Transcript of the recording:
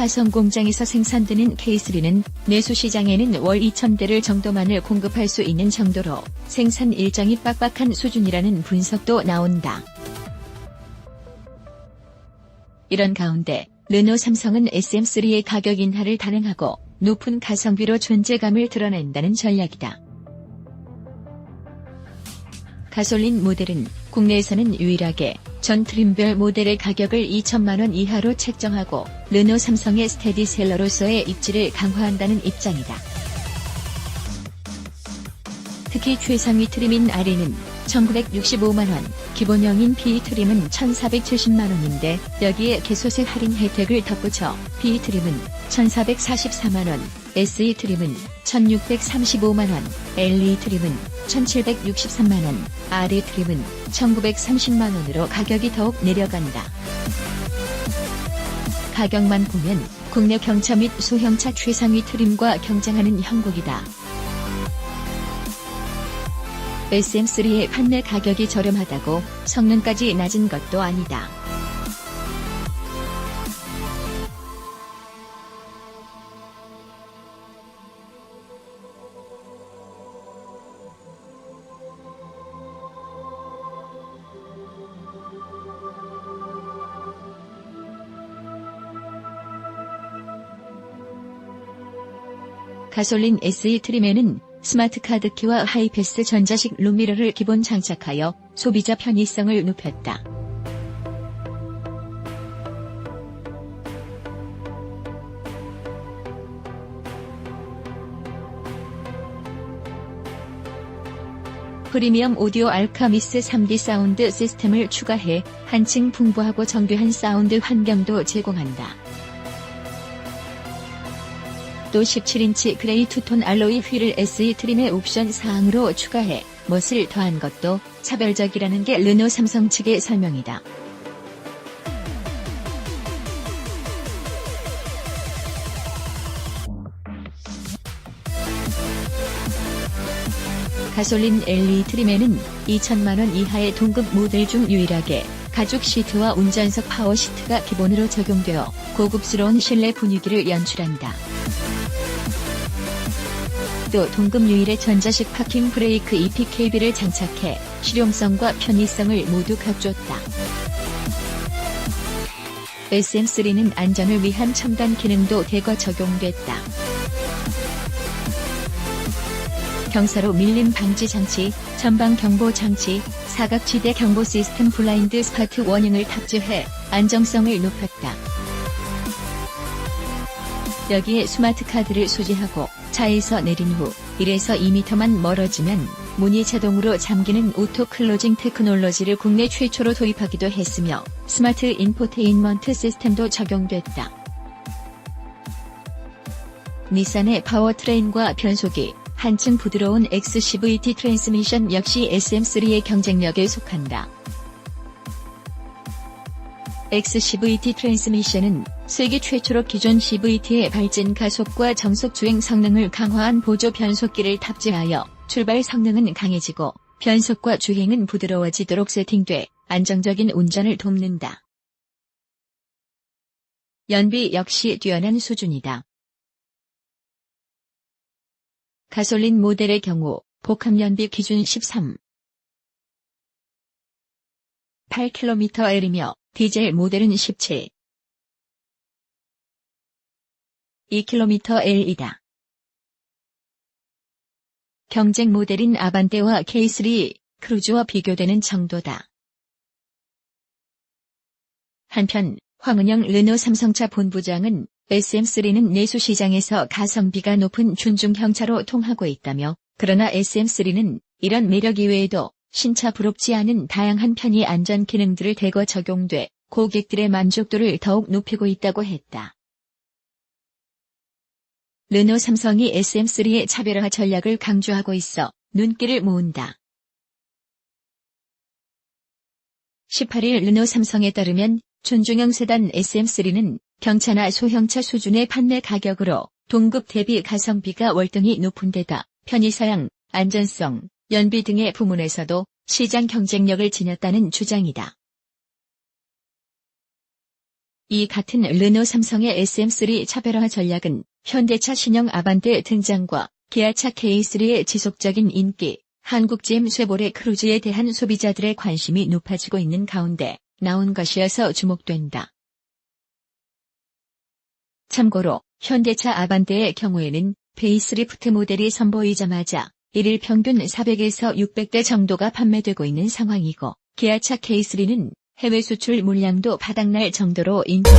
화성 공장에서 생산되는 K3는 내수시장에는 월 2,000대를 정도만을 공급할 수 있는 정도로 생산 일정이 빡빡한 수준이라는 분석도 나온다. 이런 가운데 르노 삼성은 SM3의 가격 인하를 단행하고 높은 가성비로 존재감을 드러낸다는 전략이다. 가솔린 모델은 국내에서는 유일하게 전 트림별 모델의 가격을 2천만원 이하로 책정하고 르노 삼성의 스테디셀러로서의 입지를 강화한다는 입장이다. 특히 최상위 트림인 아리는 1965만원, 기본형인 B 트림은 1470만원인데 여기에 개소세 할인 혜택을 덧붙여 B 트림은 1444만원, SE 트림은 1635만원, LE 트림은 1763만원, RE 트림은 1930만원으로 가격이 더욱 내려간다. 가격만 보면 국내 경차 및 소형차 최상위 트림과 경쟁하는 형국이다. SM3의 판매 가격이 저렴하다고 성능까지 낮은 것도 아니다. 가솔린 SE 트림에는 스마트 카드 키와 하이패스 전자식 룸미러를 기본 장착하여 소비자 편의성을 높였다. 프리미엄 오디오 알카미스 3D 사운드 시스템을 추가해 한층 풍부하고 정교한 사운드 환경도 제공한다. 또 17인치 그레이 투톤 알로이 휠을 SE 트림의 옵션 사항으로 추가해 멋을 더한 것도 차별적이라는 게 르노 삼성 측의 설명이다. 가솔린 LE 트림에는 2천만원 이하의 동급 모델 중 유일하게 가죽 시트와 운전석 파워 시트가 기본으로 적용되어 고급스러운 실내 분위기를 연출한다. 또 동급 유일의 전자식 파킹 브레이크 EPKB를 장착해 실용성과 편의성을 모두 갖췄다. SM3는 안전을 위한 첨단 기능도 대거 적용됐다. 경사로 밀림 방지 장치, 전방 경보 장치, 사각지대 경보 시스템 블라인드 스파트 워닝을 탑재해 안정성을 높였다. 여기에 스마트 카드를 소지하고 차에서 내린 후 1에서 2m만 멀어지면 문이 자동으로 잠기는 오토 클로징 테크놀로지를 국내 최초로 도입하기도 했으며 스마트 인포테인먼트 시스템도 적용됐다. 닛산의 파워트레인과 변속이 한층 부드러운 XCVT 트랜스미션 역시 SM3의 경쟁력에 속한다. XCVT 트랜스미션은 세계 최초로 기존 CVT의 발진 가속과 정속 주행 성능을 강화한 보조 변속기를 탑재하여 출발 성능은 강해지고 변속과 주행은 부드러워지도록 세팅돼 안정적인 운전을 돕는다. 연비 역시 뛰어난 수준이다. 가솔린 모델의 경우 복합 연비 기준 13. 8kml이며 디젤 모델은 17. 2kml이다. 경쟁 모델인 아반떼와 K3, 크루즈와 비교되는 정도다. 한편 황은영 르노 삼성차 본부장은 SM3는 내수 시장에서 가성비가 높은 준중형차로 통하고 있다며 그러나 SM3는 이런 매력 이외에도 신차 부럽지 않은 다양한 편의 안전 기능들을 대거 적용돼 고객들의 만족도를 더욱 높이고 있다고 했다. 르노 삼성이 SM3의 차별화 전략을 강조하고 있어 눈길을 모은다. 18일 르노 삼성에 따르면 준중형 세단 SM3는 경차나 소형차 수준의 판매 가격으로 동급 대비 가성비가 월등히 높은 데다 편의사양, 안전성, 연비 등의 부문에서도 시장 경쟁력을 지녔다는 주장이다. 이 같은 르노 삼성의 SM3 차별화 전략은 현대차 신형 아반떼 등장과 기아차 K3의 지속적인 인기, 한국 GM 쉐보레 크루즈에 대한 소비자들의 관심이 높아지고 있는 가운데 나온 것이어서 주목된다. 참고로 현대차 아반떼의 경우에는 베이스리프트 모델이 선보이자마자 1일 평균 400에서 600대 정도가 판매되고 있는 상황이고 기아차 K3는 해외 수출 물량도 바닥날 정도로 인기